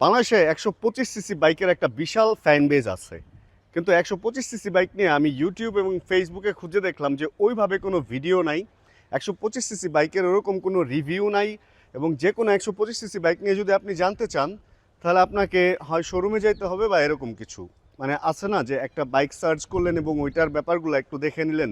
বাংলাদেশে একশো পঁচিশ সিসি বাইকের একটা বিশাল ফ্যান বেজ আছে। কিন্তু একশো পঁচিশ সিসি বাইক নিয়ে আমি ইউটিউব এবং ফেসবুকে খুঁজে দেখলাম যে ওইভাবে কোনো ভিডিও নাই, একশো পঁচিশ সিসি বাইকের ওরকম কোনো রিভিউ নাই এবং যে কোনো একশো পঁচিশ সিসি বাইক নিয়ে যদি আপনি জানতে চান, তাহলে আপনাকে হয় শোরুমে যাইতে হবে বা এরকম কিছু। মানে আছে না যে একটা বাইক সার্চ করলেন এবং ওইটার ব্যাপারগুলো একটু দেখে নিলেন।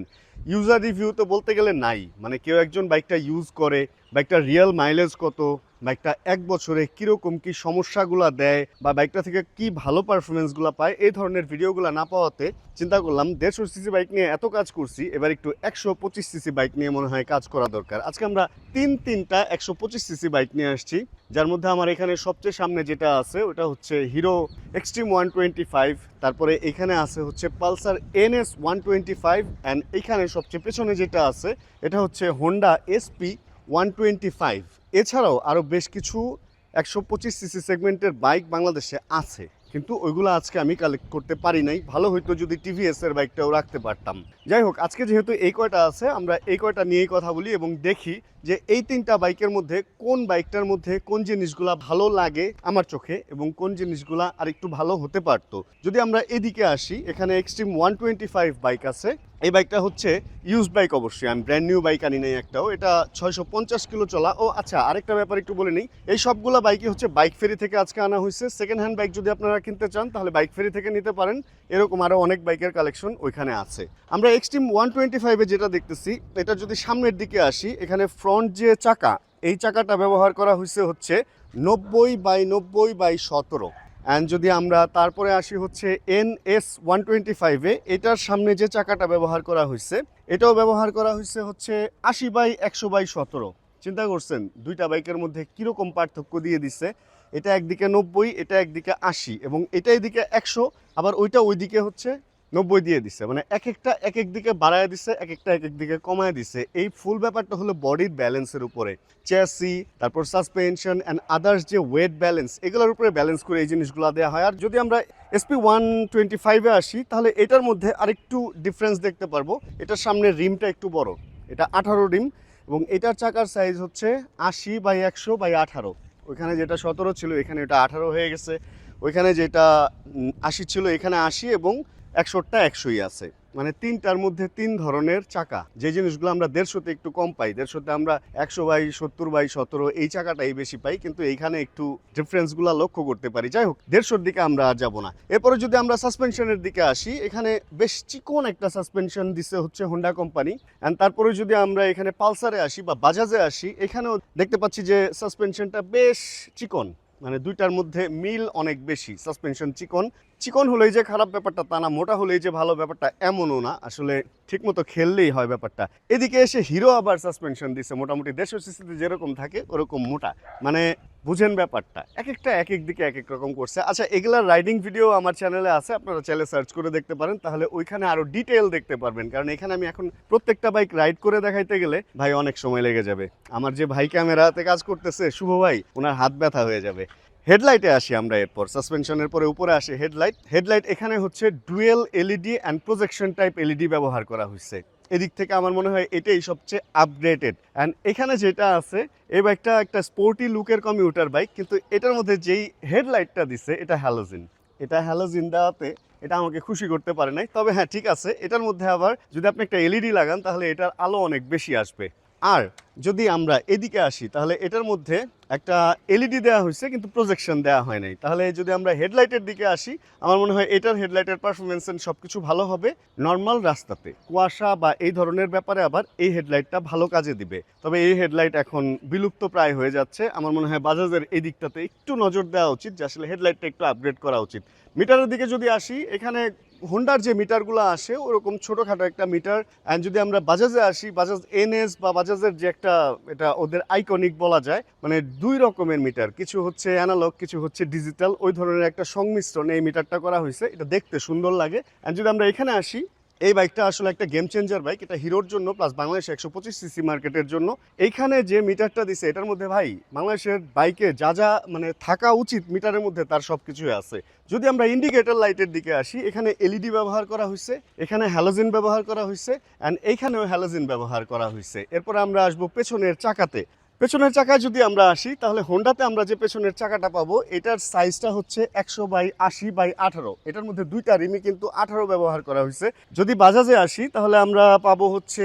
ইউজার রিভিউ তো বলতে গেলে নাই। মানে কেউ একজন বাইকটা ইউজ করে, বাইকটার রিয়েল মাইলেজ কত বাইকটা এক বছরে কীরকম কী সমস্যাগুলো দেয় বা বাইকটা থেকে কি ভালো পারফরমেন্সগুলো পায়, এই ধরনের ভিডিওগুলো না পাওয়াতে চিন্তা করলাম দেড়শো সিসি বাইক নিয়ে এত কাজ করছি, এবার একটু একশো পঁচিশ সিসি বাইক নিয়ে মনে হয় কাজ করা দরকার। আজকে আমরা তিন তিনটা একশো পঁচিশ সিসি বাইক নিয়ে আসছি, যার মধ্যে আমার এখানে সবচেয়ে সামনে যেটা আছে ওটা হচ্ছে Hero extreme one twenty five তারপরে এখানে আছে হচ্ছে Pulsar N S one twenty five and এখানে সবচেয়ে পেছনে যেটা আছে, এটা হচ্ছে Honda SP one twenty five এছাড়াও আরও বেশ কিছু একশো পঁচিশ সিসি সেগমেন্টের বাইক বাংলাদেশে আছে, কিন্তু ওইগুলো আজকে আমি কালেক্ট করতে পারি নাই। ভালো হইতো যদি টিভিএস এর বাইকটাও রাখতে পারতাম। যাই হোক, আজকে যেহেতু এই কয়টা আছে, আমরা এই কয়টা নিয়েই কথা বলি এবং দেখি যে এই তিনটা বাইকের মধ্যে কোন বাইকটার মধ্যে কোন জিনিসগুলা ভালো লাগে আমার চোখে এবং কোন জিনিসগুলা আর একটু ভালো হতে পারতো। যদি আমরা এদিকে আসি, এখানে extreme one twenty five bike আছে এই বাইকটা হচ্ছে ইউজ বাইক অবশ্যই, আমি ব্র্যান্ড নিউ বাইক আনি নাই একটাও। এটা ছয়শো পঞ্চাশ কিলো চলা। ও আচ্ছা আরেকটা ব্যাপার একটু বলে নিই। এই সবগুলো বাইকই হচ্ছে বাইক ফেরি থেকে আজকে আনা হয়েছে সেকেন্ড হ্যান্ড বাইক যদি আপনারা কিনতে চান, তাহলে বাইক ফেরি থেকে নিতে পারেন। এরকম আরও অনেক বাইকের কালেকশন ওইখানে আছে। আমরা এক্সট্রিম ওয়ান টোয়েন্টি ফাইভে যেটা দেখতেছি, এটা যদি সামনের দিকে আসি, এখানে ফ্রন্ট যে চাকা, এই চাকাটা ব্যবহার করা হয়েছে হচ্ছে নব্বই বাই নব্বই বাই সতেরো। অ্যান্ড যদি আমরা তারপরে আসি হচ্ছে এন এস ওয়ান টোয়েন্টি ফাইভে এটার সামনে যে চাকাটা ব্যবহার করা হয়েছে এটাও ব্যবহার করা হয়েছে হচ্ছে আশি বাই একশো বাই সতেরো। চিন্তা করছেন, দুইটা বাইকের মধ্যে কীরকম পার্থক্য দিয়ে দিছে? এটা একদিকে নব্বই, এটা একদিকে আশি, এবং এটা এদিকে একশো, আবার ওইটা ওইদিকে হচ্ছে নব্বই দিয়ে দিছে মানে এক একটা, এক এক দিকে বাড়ায় দিছে, এক একটা, এক এক দিকে কমায় দিছে। এই ফুল ব্যাপারটা হলো বডির ব্যালেন্সের উপরে। চেসি তারপর সাসপেনশন অ্যান্ড আদার্স যে ওয়েট ব্যালেন্স এগুলোর উপরে ব্যালেন্স করে এই জিনিসগুলো দেওয়া হয়। আর যদি আমরা এসপি ওয়ান টোয়েন্টি ফাইভে আসি, তাহলে এটার মধ্যে আরেকটু ডিফারেন্স দেখতে পারব। এটার সামনের রিমটা একটু বড়। এটা আঠারো রিম এবং এটার চাকার সাইজ হচ্ছে আশি বাই একশো বাই আঠারো। ওইখানে যেটা সতেরো ছিল, এখানে এটা আঠারো হয়ে গেছে। ওইখানে যেটা আশি ছিল, এখানে আশি এবং একশোটা একশোই আছে। মানে তিনটার মধ্যে তিন ধরনের চাকা। যে জিনিসগুলো আমরা দেড়শোতে একটু কম পাই, দেড়শোতে আমরা একশো বাই সত্তর বাই সতেরো, এই চাকাটাই বেশি পাই, কিন্তু এইখানে একটু ডিফারেন্সগুলো লক্ষ্য করতে পারি। যাই হোক, দেড়শোর দিকে আমরা আর যাব না। এরপরে যদি আমরা সাসপেনশনের দিকে আসি, এখানে বেশ চিকন একটা সাসপেনশন দিছে হচ্ছে হোন্ডা কোম্পানি অ্যান্ড তারপরে যদি আমরা এখানে পালসারে আসি বা বাজাজে আসি, এখানেও দেখতে পাচ্ছি যে সাসপেনশনটা বেশ চিকন। মানে দুইটার মধ্যে মিল অনেক বেশি। সাসপেনশন চিকন চিকন হলেই যে খারাপ ব্যাপারটা, তা না, মোটা হলেই যে ভালো ব্যাপারটা, এমনও না। আসলে ঠিকমতো খেললেই হয় ব্যাপারটা। এদিকে এসে হিরো আবার সাসপেনশন দিছে। মোটামুটি দেড়শো সিসিতে যেরকম থাকে, ওরকম মোটা। মানে বুঝেন ব্যাপারটা। এক একটা এক এক দিকে এক এক রকম করছে। আচ্ছা এগুলার রাইডিং ভিডিও আমার চ্যানেলে আছে। আপনারা চ্যানেলে সার্চ করে দেখতে পারেন। তাহলে ওইখানে আরও ডিটেল দেখতে পারবেন। কারণ এখানে আমি এখন প্রত্যেকটা বাইক রাইড করে দেখাইতে গেলে, ভাই, অনেক সময় লেগে যাবে। আমার যে ভাই ক্যামেরাতে কাজ করতেছে, শুভ ভাই, ওনার হাত ব্যথা হয়ে যাবে। হেডলাইটে আসি আমরা এরপর। সাসপেনশনের পরে উপরে আসে হেডলাইট। হেডলাইট এখানে হচ্ছে dual LED and projection type LED ব্যবহার করা হয়েছে এদিক থেকে আমার মনে হয় এটাই সবচেয়ে আপগ্রেডেড অ্যান্ড এখানে যেটা আছে এই বাইকটা একটা স্পোর্টি লুকের কমিউটার বাইক কিন্তু এটার মধ্যে যেই হেডলাইটটা দিছে, এটা হ্যালোজিন এটা হ্যালোজিন দেওয়াতে এটা আমাকে খুশি করতে পারে নাই। তবে হ্যাঁ ঠিক আছে, এটার মধ্যে আবার যদি আপনি একটা এলইডি লাগান, তাহলে এটার আলো অনেক বেশি আসবে। আর যদি আমরা এদিকে আসি, তাহলে এটার মধ্যে একটা এলইডি দেওয়া হয়েছে, কিন্তু প্রজেকশন দেওয়া হয় নাই। তাহলে যদি আমরা হেডলাইটের দিকে আসি, আমার মনে হয় এটার হেডলাইটের পারফরমেন্স সব কিছু ভালো হবে নর্মাল রাস্তাতে। কুয়াশা বা এই ধরনের ব্যাপারে আবার এই হেডলাইটটা ভালো কাজে দিবে। তবে এই হেডলাইট এখন বিলুপ্ত প্রায় হয়ে যাচ্ছে। আমার মনে হয় বাজাজের এই দিকটাতে একটু নজর দেওয়া উচিত, যে আসলে হেডলাইটটা একটু আপগ্রেড করা উচিত। মিটারের দিকে যদি আসি, এখানে হোন্ডার যে মিটারগুলো আসে, ওরকম ছোটোখাটো একটা মিটার। অ্যান্ড যদি আমরা বাজাজে আসি, বাজাজ এনএস বা বাজাজের যে একটা, এটা ওদের আইকনিক বলা যায় মানে দুই রকমের মিটার, কিছু হচ্ছে অ্যানালগ কিছু হচ্ছে ডিজিটাল ওই ধরনের একটা সংমিশ্রণ এই মিটারটা করা হয়েছে, এটা দেখতে সুন্দর লাগে। অ্যান্ড যদি আমরা এখানে আসি, এই বাইকটা আসলে একটা গেম চেঞ্জার বাইক এটা হিরোর জন্য প্লাস বাংলাদেশ একশো পঁচিশ সিসি মার্কেটের জন্য। এইখানে যে মিটারটা দিছে, এটার মধ্যে ভাই, বাংলাদেশের বাইকে যা যা মানে থাকা উচিত মিটারের মধ্যে, তার সব কিছুই আছে। যদি আমরা ইন্ডিকেটর লাইটের দিকে আসি, এখানে এলইডি ব্যবহার করা হয়েছে, এখানে হ্যালোজিন ব্যবহার করা হয়েছে অ্যান্ড এইখানেও হ্যালোজিন ব্যবহার করা হয়েছে। এরপর আমরা আসব পেছনের চাকাতে। পেছনের চাকায় যদি আমরা আসি, তাহলে হোন্ডাতে আমরা যে পেছনের চাকাটা পাবো, এটার সাইজটা হচ্ছে একশো বাই আশি বাই আঠারো। এটার মধ্যে দুইটা রিমি কিন্তু আঠারো ব্যবহার করা হয়েছে। যদি বাজাজে আসি, তাহলে আমরা পাবো হচ্ছে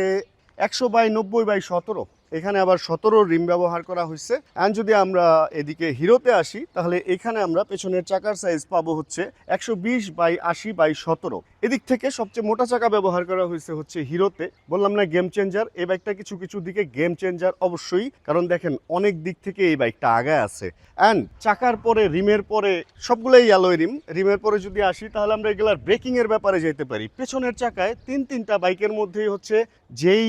একশো বাই নব্বই বাই সতেরো। এখানে আবার সতেরো রিম ব্যবহার করা হয়েছে। অ্যান্ড যদি আমরা এদিকে হিরোতে আসি, তাহলে এখানে আমরা পেছনের চাকার সাইজ পাবো হচ্ছে একশো বিশ বাই আশি বাই সতেরো। এদিক থেকে সবচেয়ে মোটা চাকা ব্যবহার করা হয়েছে হচ্ছে হিরোতে। বললাম না গেম চেঞ্জার এই বাইকটা কিছু কিছু দিকে গেম চেঞ্জার অবশ্যই, কারণ দেখেন অনেক দিক থেকে এই বাইকটা আগায় আছে। অ্যান্ড চাকার পরে, রিমের পরে সবগুলোই অ্যালোয় রিম রিমের পরে যদি আসি, তাহলে আমরা এগুলার ব্রেকিংয়ের ব্যাপারে যেতে পারি। পেছনের চাকায় তিন তিনটা বাইকের মধ্যেই হচ্ছে যেই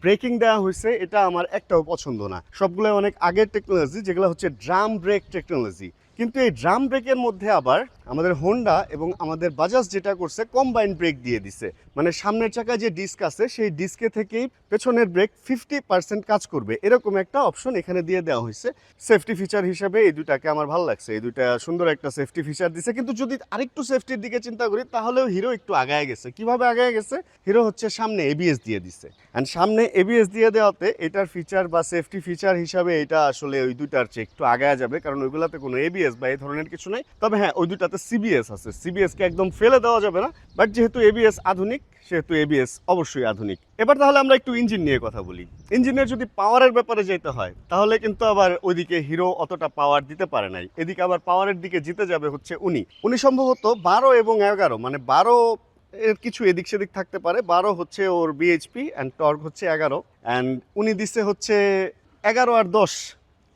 ব্রেকিং দেওয়া হয়েছে, এটা আমার একটাও পছন্দ না। সবগুলো অনেক আগের টেকনোলজি, যেগুলো হচ্ছে ড্রাম ব্রেক টেকনোলজি। কিন্তু এই ড্রাম ব্রেকের মধ্যে আবার আমাদের হোন্ডা এবং আমাদের বাজাজ যেটা করছে কম্বাইন ব্রেক দিয়ে দিছে। মানে সামনের চাকায় যে ডিস্ক আছে, সেই ডিস্কে থেকেই পেছনের ব্রেক ফিফটি পার্সেন্ট কাজ করবে। এরকম একটা অপশন এখানে দিয়ে দেওয়া হয়েছে। সেফটি ফিচার হিসাবে এই দুটাকে আমার ভালো লাগছে। এই দুটা সুন্দর একটা সেফটি ফিচার দিছে। কিন্তু যদি আরেকটু সেফটির দিকে চিন্তা করি, তাহলেও হিরো একটু আগায় গেছে। কীভাবে আগায় গেছে? হিরো হচ্ছে সামনে এবিএস দিয়ে দিছে। অ্যান্ড সামনে এবিএস দিয়ে দেওয়াতে এটার ফিচার বা সেফটি ফিচার হিসাবে এটা আসলে ওই দুটার চেয়ে একটু আগায় যাবে। কারণ ওইগুলাতে কোনো এবিএস বা এই ধরনের কিছু নাই। তবে হ্যাঁ ওই দুটাতে সিবিএস আছে। সিবিএস কে একদম ফেলে দেওয়া যাবে না বাট যেহেতু এবিএস আধুনিক, সেহেতু এবিএস অবশ্যই আধুনিক। এবার তাহলে আমরা একটু ইঞ্জিন নিয়ে কথা বলি। ইঞ্জিনের যদি পাওয়ারের ব্যাপারে যেতে হয়, তাহলে কিন্তু আবার ওইদিকে হিরো অতটা পাওয়ার দিতে পারে নাই। এদিকে আবার পাওয়ারের দিকে জিতে যাবে হচ্ছে উনি। উনি সম্ভবত বারো এবং এগারো মানে বারো এর কিছু এদিক সেদিক থাকতে পারে। বারো হচ্ছে ওর বিএইচপি অ্যান্ড টর্ক হচ্ছে এগারো। অ্যান্ড উনি দিছে হচ্ছে এগারো আর দশ,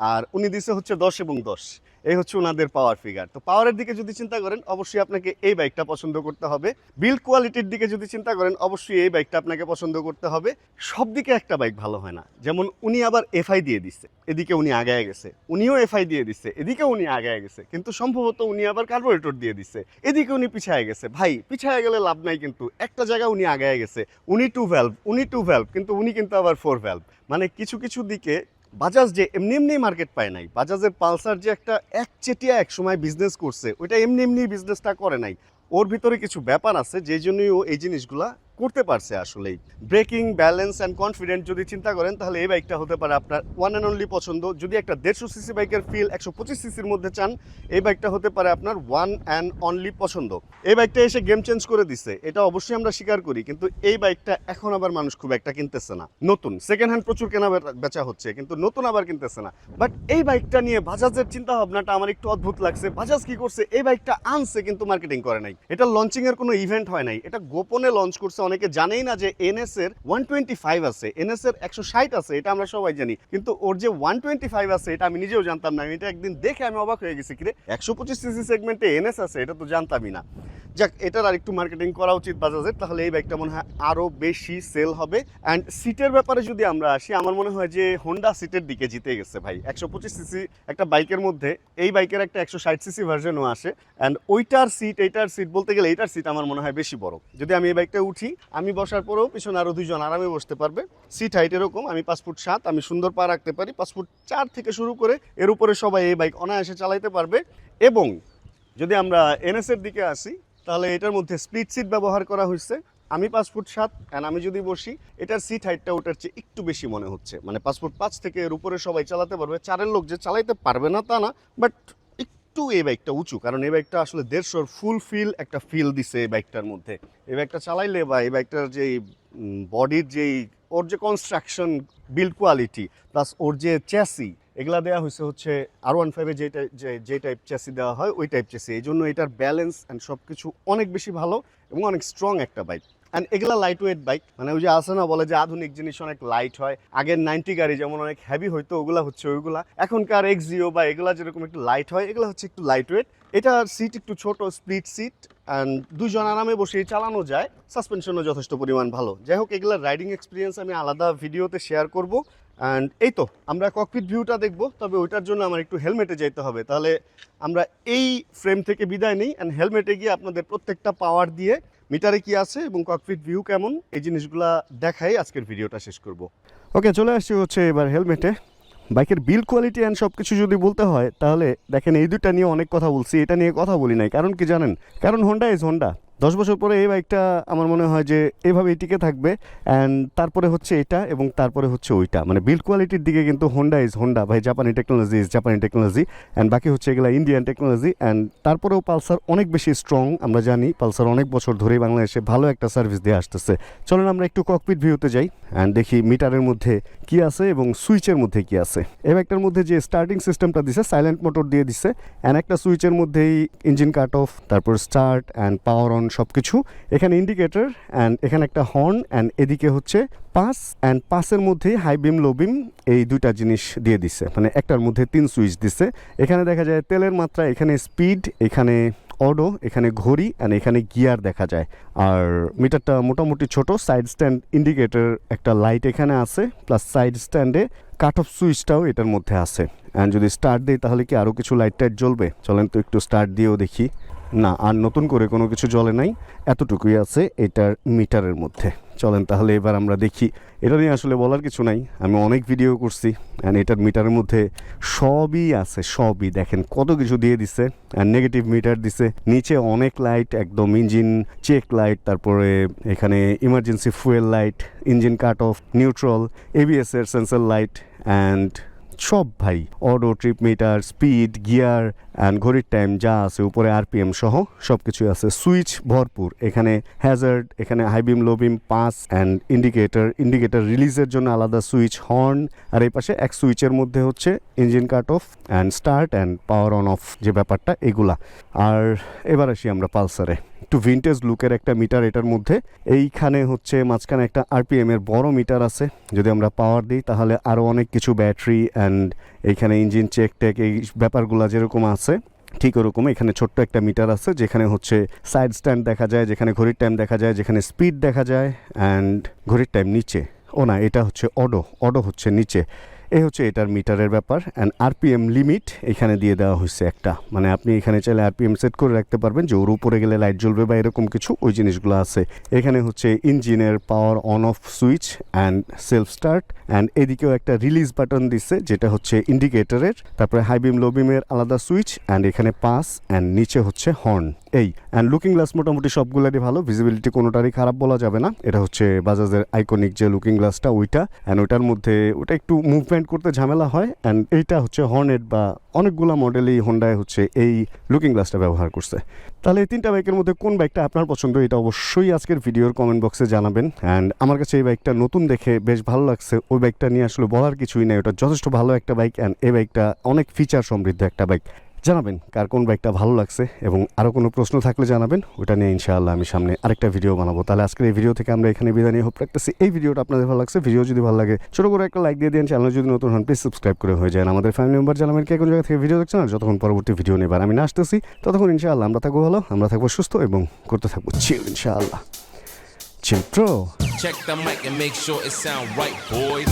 আর উনি দিছে হচ্ছে দশ এবং দশ। এই হচ্ছে ওনাদের পাওয়ার ফিগার তো পাওয়ারের দিকে যদি চিন্তা করেন, অবশ্যই আপনাকে এই বাইকটা পছন্দ করতে হবে। বিল্ড কোয়ালিটির দিকে যদি চিন্তা করেন, অবশ্যই এই বাইকটা আপনাকে পছন্দ করতে হবে। সব দিকে একটা বাইক ভালো হয় না। যেমন উনি আবার এফআই দিয়ে দিচ্ছে এদিকে উনি আগায় গেছে। উনিও এফআই দিয়ে দিচ্ছে এদিকে উনি আগায় গেছে। কিন্তু সম্ভবত উনি আবার কার্বোরেটর দিয়ে দিচ্ছে এদিকে উনি পিছায় গেছে। ভাই, পিছায় গেলে লাভ নাই কিন্তু। একটা জায়গায় উনি আগায় গেছে। উনি টু ভ্যালভ উনি টু ভ্যালভ কিন্তু উনি কিন্তু আবার ফোর ভ্যালভ মানে কিছু কিছু দিকে বাজাজ যে এমনি এমনি মার্কেট পায় নাই, বাজাজের পালসার যে একটা এক চেটিয়া এক সময় বিজনেস করছে, ওইটা এমনি এমনি বিজনেসটা করে নাই। ওর ভিতরে কিছু ব্যাপার আছে, যেই জন্যই ও এই জিনিসগুলা করতে পারছে আসলেই। ব্রেকিং ব্যালেন্স অ্যান্ড কনফিডেন্ট যদি চিন্তা করেন, তাহলে এই বাইকটা হতে পারে আপনার ওয়ান অ্যান্ড অনলি পছন্দ। যদি একটা দেড়শো সিসি বাইকের ফিল একশো পঁচিশ সিসির মধ্যে চান, এই বাইকটা হতে পারে আপনার ওয়ান অ্যান্ড অনলি পছন্দ। এই বাইকটা এসে গেম চেঞ্জ করে দিছে। এটা অবশ্যই আমরা স্বীকার করি, কিন্তু এই বাইকটা এখন আবার মানুষ খুব একটা কিনতেছে না। নতুন সেকেন্ড হ্যান্ড প্রচুর কেনা বেচা হচ্ছে, কিন্তু নতুন আবার কিনতেছে না। বাট এই বাইকটা নিয়ে বাজাজের চিন্তা ভাবনাটা আমার একটু অদ্ভুত লাগছে। বাজাজ কি করছে? এই বাইকটা আনছে, কিন্তু মার্কেটিং করে নাই। এটা লঞ্চিং এর কোনো ইভেন্ট হয় নাই। এটা গোপনে লঞ্চ করছে অনেকে জানেই না যে এনএস এর ওয়ান টোয়েন্টি ফাইভ আছে, এনএস এর একশো ষাট আছে, এটা আমরা সবাই জানি। কিন্তু ওর যে ওয়ান টোয়েন্টি ফাইভ আছে, এটা আমি নিজেও জানতাম না এটা একদিন দেখে আমি অবাক হয়ে গেছি, কিরে, একশো পঁচিশ সিসি সেগমেন্টে এনএস আছে, এটা তো জানতামই না। যাক, এটার আর একটু মার্কেটিং করা উচিত বাজাজের, তাহলে এই বাইকটা মনে হয় আরও বেশি সেল হবে। অ্যান্ড সিটের ব্যাপারে যদি আমরা আসি, আমার মনে হয় যে হোন্ডা সিটের দিকে জিতে গেছে ভাই। একশো পঁচিশ সিসি একটা বাইকের মধ্যে, এই বাইকের একটা একশো ষাট সিসি ভার্জনও আসে। অ্যান্ড ওইটার সিট এইটার সিট বলতে গেলে এইটার সিট আমার মনে হয় বেশি বড়। যদি আমি এই বাইকটা উঠি আমি বসার পরেও পিছনে আরও দুইজন আরামে বসতে পারবে। সিট হাইট এরকম, আমি ফুট সাত, আমি সুন্দর পা রাখতে পারি। ফুট চার থেকে শুরু করে এর উপরে সবাই এই বাইক অনায়াসে চালাইতে পারবে। এবং যদি আমরা এনএস এর দিকে আসি, তাহলে এটার মধ্যে স্প্লিট সিট ব্যবহার করা হয়েছে। আমি ফুট সাত অ্যান্ড আমি যদি বসি, এটার সিট হাইটটা ওটার চেয়ে একটু বেশি মনে হচ্ছে। মানে ফুট পাঁচ থেকে এর উপরে সবাই চালাতে পারবে। চারের লোক যে চালাইতে পারবে না তা না বাট একটু এই বাইকটা উঁচু, কারণ এই বাইকটা আসলে দেড়শোর ফুল ফিল একটা ফিল দিছে এই বাইকটার মধ্যে। এই বাইকটা চালাইলে বা এই বাইকটার যেই বডির যেই, ওর যে কনস্ট্রাকশন বিল্ড কোয়ালিটি প্লাস ওর যে চ্যাসি এগুলা দেওয়া হয়েছে হচ্ছে আর ওয়ান ফাইভে যে যে টাইপ চ্যাসি দেওয়া হয়, ওই টাইপ চ্যাসি এই জন্য এটার ব্যালেন্স অ্যান্ড সব কিছু অনেক বেশি ভালো এবং অনেক স্ট্রং একটা বাইক অ্যান্ড এগুলা লাইট ওয়েট বাইক মানে ওই যে আছে না বলে যে আধুনিক জিনিস অনেক লাইট হয়। আগের নাইনটি গাড়ি যেমন অনেক হ্যাভি হইতো, ওগুলা হচ্ছে ওইগুলা। এখনকার এক্সিও বা এগুলা যেরকম একটু লাইট হয়, এগুলো হচ্ছে একটু লাইট ওয়েট এটার সিট একটু ছোট স্প্লিট সিট অ্যান্ড দুজন আরামে বসে চালানো যায়। সাসপেনশনও যথেষ্ট পরিমাণ ভালো। যাই হোক, এগুলার রাইডিং এক্সপিরিয়েন্স আমি আলাদা ভিডিওতে শেয়ার করব। অ্যান্ড এই তো, আমরা ককপিট ভিউটা দেখব, তবে ওইটার জন্য আমার একটু হেলমেটে যেতে হবে। তাহলে আমরা এই ফ্রেম থেকে বিদায় নিই অ্যান্ড হেলমেটে গিয়ে আপনাদের প্রত্যেকটা পাওয়ার দিয়ে মিটারে কি আছে এবং ককপিট ভিউ কেমন, এই জিনিসগুলা দেখাই আজকের ভিডিওটা শেষ করব। ওকে চলে আসছি হচ্ছে এবার হেলমেটে বাইকের বিল কোয়ালিটি অ্যান্ড সব কিছু যদি বলতে হয়, তাহলে দেখেন এই দুটা নিয়ে অনেক কথা বলছি, এটা নিয়ে কথা বলি নাই। কারণ কি জানেন? কারণ হোন্ডা ইজ হোন্ডা দশ বছর পরে এই বাইকটা আমার মনে হয় যে এভাবেই টিকে থাকবে। অ্যান্ড তারপরে হচ্ছে এটা এবং তারপরে হচ্ছে ওইটা। মানে বিল্ড কোয়ালিটির দিকে কিন্তু হোন্ডা ইজ হোন্ডা ভাই জাপানি টেকনোলজি ইজ জাপানি টেকনোলজি অ্যান্ড বাকি হচ্ছে এগুলা ইন্ডিয়ান টেকনোলজি অ্যান্ড তারপরেও পালসার অনেক বেশি স্ট্রং আমরা জানি পালসার অনেক বছর ধরেই বাংলাদেশে ভালো একটা সার্ভিস দিয়ে আসতেছে। চলুন আমরা একটু ককপিট ভিউতে যাই অ্যান্ড দেখি মিটারের মধ্যে কি আছে এবং সুইচের মধ্যে কি আছে। এই বাইকটার মধ্যে যে স্টার্টিং সিস্টেমটা দিছে সাইলেন্ট মোটর দিয়ে দিছে অ্যান্ড একটা সুইচের মধ্যেই ইঞ্জিন কাট অফ তারপর স্টার্ট অ্যান্ড পাওয়ার অন সব কিছু এখানে ইন্ডিকেটর অ্যান্ড এখানে একটা হর্ন অ্যান্ড এদিকে হচ্ছে পাস অ্যান্ড পাসের মধ্যে হাই বিম লো বিম এই দুইটা জিনিস দিয়ে দিছে। মানে একটার মধ্যে তিন সুইচ দিছে। এখানে দেখা যায় তেলের মাত্রা, এখানে স্পিড এখানে অডো এখানে ঘড়ি অ্যান্ড এখানে গিয়ার দেখা যায়। আর মিটারটা মোটামুটি ছোট সাইড স্ট্যান্ড ইন্ডিকেটর একটা লাইট এখানে আছে প্লাস সাইড স্ট্যান্ডে কাট অফ সুইচটাও এটার মধ্যে আছে। অ্যান্ড যদি স্টার্ট দিই তাহলে কি আরও কিছু লাইট টাইট জ্বলবে? চলেন তো একটু স্টার্ট দিয়েও দেখি। না, আর নতুন করে কোনো কিছু জ্বলে নাই, এতটুকুই আছে এটার মিটারের মধ্যে। চলেন তাহলে এবার আমরা দেখি। এটা নিয়ে আসলে বলার কিছু নাই, আমি অনেক ভিডিও করছি অ্যান্ড এটার মিটারের মধ্যে সবই আছে, সবই। দেখেন কত কিছু দিয়ে দিছে অ্যান্ড নেগেটিভ মিটার দিছে। নিচে অনেক লাইট একদম ইঞ্জিন চেক লাইট তারপরে এখানে emergency fuel light engine cut off neutral ABS এর সেন্সার লাইট অ্যান্ড সব ভাই। Odo trip meter speed gear and ঘড়ির টাইম যা আছে, উপরে আরপিএম সহ সব কিছু আছে। সুইচ ভরপুর। এখানে হ্যাজার্ড এখানে high beam low beam pass and indicator indicator রিলিজের জন্য আলাদা সুইচ হর্ন আর এই পাশে এক সুইচের মধ্যে হচ্ছে engine cut off and start and power on off যে ব্যাপারটা, এগুলা। আর এবার আসি আমরা পালসারে একটু ভিন্টেজ লুকের একটা মিটার এটার মধ্যে। এইখানে হচ্ছে মাঝখানে একটা আরপিএম এর বড় মিটার আছে। যদি আমরা পাওয়ার দিই, তাহলে আরও অনেক কিছু ব্যাটারি অ্যান্ড এইখানে ইঞ্জিন চেক টেক এই ব্যাপারগুলো যেরকম আছে, ঠিক ওরকম। এখানে ছোট্ট একটা মিটার আছে, যেখানে হচ্ছে সাইড স্ট্যান্ড দেখা যায়, যেখানে ঘড়ির টাইম দেখা যায়, যেখানে স্পিড দেখা যায় অ্যান্ড ঘড়ির টাইম নিচে। ও না, এটা হচ্ছে অডো অডো হচ্ছে নিচে। এই হচ্ছে এটার মিটারের ব্যাপার অ্যান্ড আরপিএম লিমিট এখানে দিয়ে দেওয়া হয়েছে একটা। মানে আপনি এখানে চাইলে আরপিএম সেট করে রাখতে পারবেন যে ওর উপরে গেলে লাইট জ্বলবে বা এরকম কিছু ওই জিনিসগুলো আছে। এখানে হচ্ছে ইঞ্জিনের power on off switch and self start and এদিকেও একটা রিলিজ বাটন দিচ্ছে যেটা হচ্ছে ইন্ডিকেটরের তারপরে হাইবিম লোবিমের আলাদা সুইচ অ্যান্ড এখানে পাস অ্যান্ড নিচে হচ্ছে হর্ন এই অ্যান্ড লুকিং গ্লাস মোটামুটি সবগুলোরই ভালো ভিজিবিলিটি কোনোটারই খারাপ বলা যাবে না। এটা হচ্ছে বাজাজের আইকনিক যে লুকিং গ্লাসটা ওইটা। অ্যান্ড ওইটার মধ্যে ওটা একটু মুভমেন্ট করতে ঝামেলা হয় অ্যান্ড এইটা হচ্ছে হর্নেট বা অনেকগুলো মডেলই হোন্ডায় হচ্ছে এই লুকিং গ্লাসটা ব্যবহার করছে। তাহলে এই তিনটা বাইকের মধ্যে কোন বাইকটা আপনার পছন্দ, এটা অবশ্যই আজকের ভিডিওর কমেন্ট বক্সে জানাবেন। অ্যান্ড আমার কাছে এই বাইকটা নতুন দেখে বেশ ভালো লাগছে। ওই বাইকটা নিয়ে আসলে বলার কিছুই নাই, ওটা যথেষ্ট ভালো একটা বাইক অ্যান্ড এই বাইকটা অনেক ফিচার সমৃদ্ধ একটা বাইক জানাবেন কার কোন বাইকটা ভালো লাগছে এবং আরও কোনো প্রশ্ন থাকলে জানাবেন ওটা নিয়ে ইনশাআল্লাহ আমি সামনে আরেকটা ভিডিও বানাবো। তাহলে আজকের এই ভিডিও থেকে আমরা এখানে বিদায় নিয়ে হোপ রাখতেছি। এই ভিডিওটা আপনাদের ভালো লাগছে ভিডিও যদি ভালো লাগে ছোটো করে একটা লাইক দিয়ে দিন চ্যানেল যদি নতুন হন প্লিজ সাবস্ক্রাইব করে হয়ে যায় আমাদের ফ্যামিলি মেম্বার জানাবেন কে কোন জায়গা থেকে ভিডিও দেখছেন আর যতক্ষণ পরবর্তী ভিডিও নেবার আমি না আসতেছি ততক্ষণ ইনশাআল্লাহ আমরা থাকব ভালো আমরা থাকব সুস্থ এবং করতে থাকব চিল ইনশাআল্লাহ। Check the mic and make sure it sound right, boys.